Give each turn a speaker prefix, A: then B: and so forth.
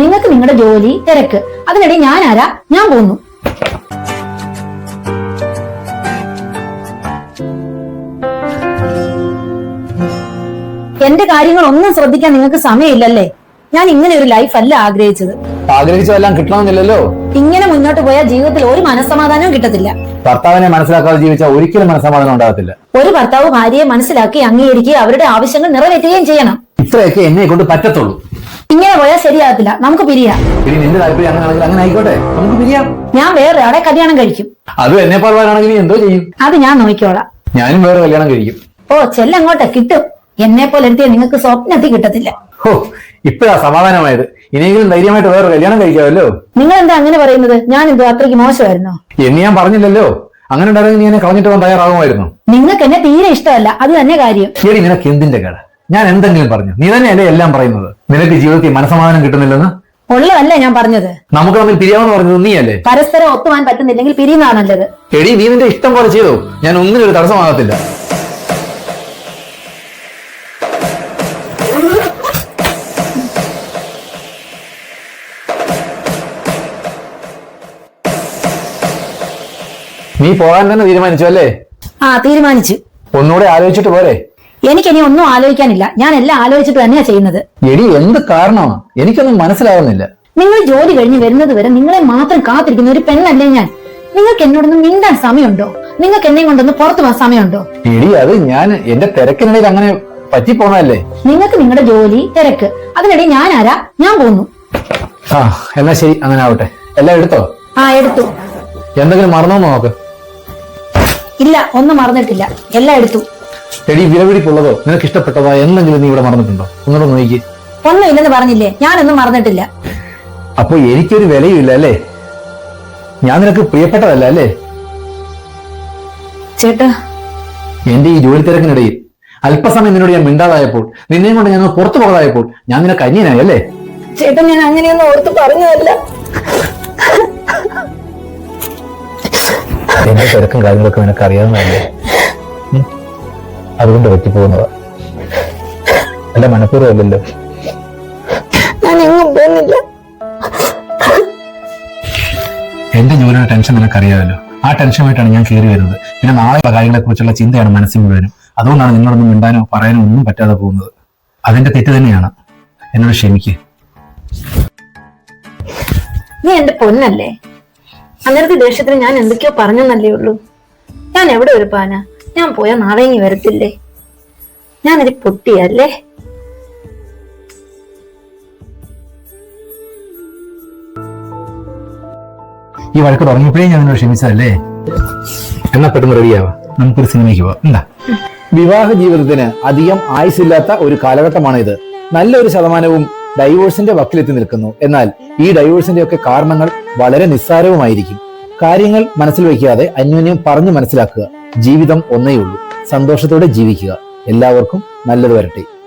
A: നിങ്ങൾക്ക് നിങ്ങളുടെ ജോലി തിരക്ക്. അതിനിടെ ഞാൻ ആരാ? ഞാൻ പോന്നു എന്റെ കാര്യങ്ങളൊന്നും ശ്രദ്ധിക്കാൻ നിങ്ങൾക്ക് സമയമില്ലല്ലേ? ഞാൻ ഇങ്ങനെ ഒരു ലൈഫ് അല്ല ആഗ്രഹിച്ചത്.
B: ആഗ്രഹിച്ചതെല്ലാം കിട്ടണമെന്നില്ലല്ലോ?
A: ഇങ്ങനെ മുന്നോട്ട് പോയാൽ ജീവിതത്തിൽ ഒരു മനസ്സമാധാനവും കിട്ടത്തില്ല.
B: ഭർത്താവിനെ മനസ്സിലാക്കാതെ ജീവിച്ചാൽ ഒരിക്കലും മനസ്സമാധാനം ഉണ്ടാകത്തില്ല.
A: ഒരു ഭർത്താവ് ഭാര്യയെ മനസ്സിലാക്കി അംഗീകരിക്കുകയും അവരുടെ ആവശ്യങ്ങൾ നിറവേറ്റുകയും ചെയ്യണം.
B: ഇത്രയൊക്കെ എന്നെ കൊണ്ട് പറ്റത്തുള്ളൂ.
A: ഇങ്ങനെ പോയാൽ ശരിയാകത്തില്ല. നമുക്ക് പിരിയാം.
B: ഇനി നിന്റെ താല്പര്യം അങ്ങനെയാണെങ്കിൽ അങ്ങനെ ആയിക്കോട്ടെ. നമുക്ക് പിരിയാം.
A: ഞാൻ വേറൊരാളെ കല്യാണം കഴിക്കും.
B: അത് എന്നെ നീ എന്തോ ചെയ്യും?
A: അത് ഞാൻ നോക്കിക്കോളാം.
B: ഞാനും വേറെ കല്യാണം കഴിക്കും.
A: ഓ ചെല്ലങ്ങോട്ടെ കിട്ടും. എന്നെ പോലെ എടുത്തിയ നിങ്ങൾക്ക് സ്വപ്നത്തിൽ കിട്ടത്തില്ല.
B: ഓ ഇപ്പഴാ സമാധാനമായത്. ഇനിയെങ്കിലും ധൈര്യമായിട്ട് വേറെ കല്യാണം കഴിക്കാമല്ലോ
A: നിങ്ങൾ എന്താ അങ്ങനെ പറയുന്നത്? ഞാൻ എന്തോ അത്രയ്ക്ക് മോശമായിരുന്നോ?
B: എന്ന് ഞാൻ പറഞ്ഞില്ലല്ലോ. അങ്ങനെ ഉണ്ടായിരുന്നെങ്കിൽ നീ എന്നെ കളഞ്ഞിട്ട് പോകാൻ തയ്യാറാകുമായിരുന്നു.
A: നിങ്ങൾക്ക് എന്നെ തീരെ ഇഷ്ടമല്ല. അത് തന്നെ കാര്യം.
B: ശരി നിനക്ക് എന്തിന്റെ കേട്? ഞാൻ എന്തെങ്കിലും പറഞ്ഞു. നീ തന്നെയല്ലേ എല്ലാം പറയുന്നത്? നിനക്ക് ജീവിതത്തിൽ മനസമാധാനം കിട്ടുന്നില്ലെന്ന്?
A: ഉള്ളതല്ലേ ഞാൻ പറഞ്ഞത്?
B: നമുക്ക് തമ്മിൽ പിരിയാമെന്ന് പറഞ്ഞത് നീയല്ലേ?
A: പരസ്പരം ഒത്തുവാൻ പറ്റുന്നില്ലെങ്കിൽ പിരിയുന്നതാണ് നല്ലത്.
B: എടി നീ നിന്റെ ഇഷ്ടം പോലെ ചെയ്തു. ഞാൻ ഒന്നിനും ഒരു തടസ്സമാകത്തില്ല നീ പോകാൻ തന്നെ തീരുമാനിച്ചു അല്ലേ?
A: ആ തീരുമാനിച്ചു.
B: ഒന്നുകൂടെ ആലോചിച്ചിട്ട് പോരെ.
A: എനിക്കിനി ഒന്നും ആലോചിക്കാനില്ല. ഞാൻ എല്ലാം ആലോചിച്ചിട്ട് തന്നെയാ ചെയ്യുന്നത്.
B: എടി എന്ത് കാരണമാണ് എനിക്കൊന്നും മനസ്സിലാവുന്നില്ല.
A: നിങ്ങൾ ജോലി കഴിഞ്ഞ് വരുന്നത് വരെ നിങ്ങളെ മാത്രം കാത്തിരിക്കുന്ന ഒരു പെണ്ണല്ലേ ഞാൻ. നിങ്ങൾക്ക് എന്നോടൊന്ന് മിണ്ടാൻ സമയമുണ്ടോ? നിങ്ങൾക്ക് എന്നെ കൊണ്ടൊന്ന് പുറത്തു പോകാൻ സമയമുണ്ടോ?
B: എടി അത് ഞാൻ എന്റെ തിരക്കിനിടയിൽ അങ്ങനെ പറ്റിപ്പോണല്ലേ
A: നിങ്ങൾക്ക് നിങ്ങളുടെ ജോലി തിരക്ക്. അതിനിടെ ഞാൻ ആരാ? ഞാൻ പോന്നു
B: ആ എന്നാ ശരി അങ്ങനെ ആവട്ടെ. എല്ലാം എടുത്തോ?
A: ആ എടുത്തു.
B: എന്തെങ്കിലും മറന്നോ നോക്ക്
A: ഇല്ല ഒന്നും മറന്നിട്ടില്ല. എല്ലാം എടുത്തു.
B: എടി വിലപിടിപ്പുള്ളതോ? നിനക്ക് ഇഷ്ടപ്പെട്ടതോ എന്തെങ്കിലും നീ ഇവിടെ മറന്നിട്ടുണ്ടോ? ഒന്നുകൂടെ നോക്കി.
A: ഒന്നും ഇല്ലെന്ന് പറഞ്ഞില്ലേ? ഞാനൊന്നും മറന്നിട്ടില്ല.
B: അപ്പൊ എനിക്കൊരു വിലയുമില്ല അല്ലേ? ഞാൻ നിനക്ക് പ്രിയപ്പെട്ടതല്ല അല്ലേ?
A: ചേട്ടാ.
B: എന്റെ ഈ ജോലി തിരക്കിനിടയിൽ അല്പസമയം നിന്നോട് ഞാൻ മിണ്ടാതായപ്പോൾ നിന്നെയും കൊണ്ട് ഞാൻ പുറത്തു പോകാതായപ്പോൾ ഞാൻ നിനക്ക് അന്യനായി അല്ലേ?
A: ചേട്ടൻ ഞാൻ അങ്ങനെയൊന്നും ഓർത്ത് പറഞ്ഞതല്ല.
B: എന്റെ തിരക്കും കാര്യങ്ങളൊക്കെ നിനക്ക് അറിയാവുന്നതല്ലേ? അതുകൊണ്ട് പറ്റിപ്പോകുന്നതാ. അല്ല മനഃപൂർവമല്ലല്ലോ.
A: ഞാൻ എങ്ങും പോകുന്നില്ല.
B: എന്റെ ജോലിയുടെ ടെൻഷൻ നിനക്കറിയാമല്ലോ. ആ ടെൻഷനുമായിട്ടാണ് ഞാൻ കയറി വരുന്നത്. പിന്നെ നാളെ കാര്യങ്ങളെ കുറിച്ചുള്ള ചിന്തയാണ് മനസ്സിൽ മുഴുവനും. അതുകൊണ്ടാണ് നിങ്ങളൊന്നും മിണ്ടാനോ പറയാനോ ഒന്നും പറ്റാതെ പോകുന്നത്. അതിന്റെ തെറ്റ് തന്നെയാണ്. എന്നോട് ക്ഷമിക്ക്.
A: നീ എന്റെ പൊന്നല്ലേ? അന്നേരത്തെ ദേഷ്യത്തിന് ഞാൻ എന്തൊക്കെയോ പറഞ്ഞെന്നല്ലേ ഉള്ളൂ. ഞാൻ എവിടെ ഒരു പാന? ഞാൻ പോയാൽ നാളെ ഇനി വരത്തില്ലേ? ഞാനൊരു പൊട്ടിയല്ലേ?
B: ഈ വഴക്ക് തുടങ്ങിയപ്പോഴേ ഞാൻ നിന്നോട് ക്ഷമിച്ചതല്ലേ? എന്നാ പെട്ടെന്ന് റെഡിയാവാ. നമുക്കൊരു സിനിമയ്ക്ക് പോവാം. എന്താ? വിവാഹ ജീവിതത്തിന് അധികം ആയുസില്ലാത്ത ഒരു കാലഘട്ടമാണ് ഇത് നല്ലൊരു ശതമാനവും ഡൈവോഴ്സിന്റെ വക്കിലെത്തി നിൽക്കുന്നു. എന്നാൽ ഈ ഡൈവോഴ്സിന്റെ ഒക്കെ കാരണങ്ങൾ വളരെ നിസ്സാരവുമായിരിക്കും. കാര്യങ്ങൾ മനസ്സിൽ വയ്ക്കാതെ അന്യോന്യം പറഞ്ഞു മനസ്സിലാക്കുക. ജീവിതം ഒന്നേയുള്ളൂ. സന്തോഷത്തോടെ ജീവിക്കുക. എല്ലാവർക്കും നല്ലത് വരട്ടെ.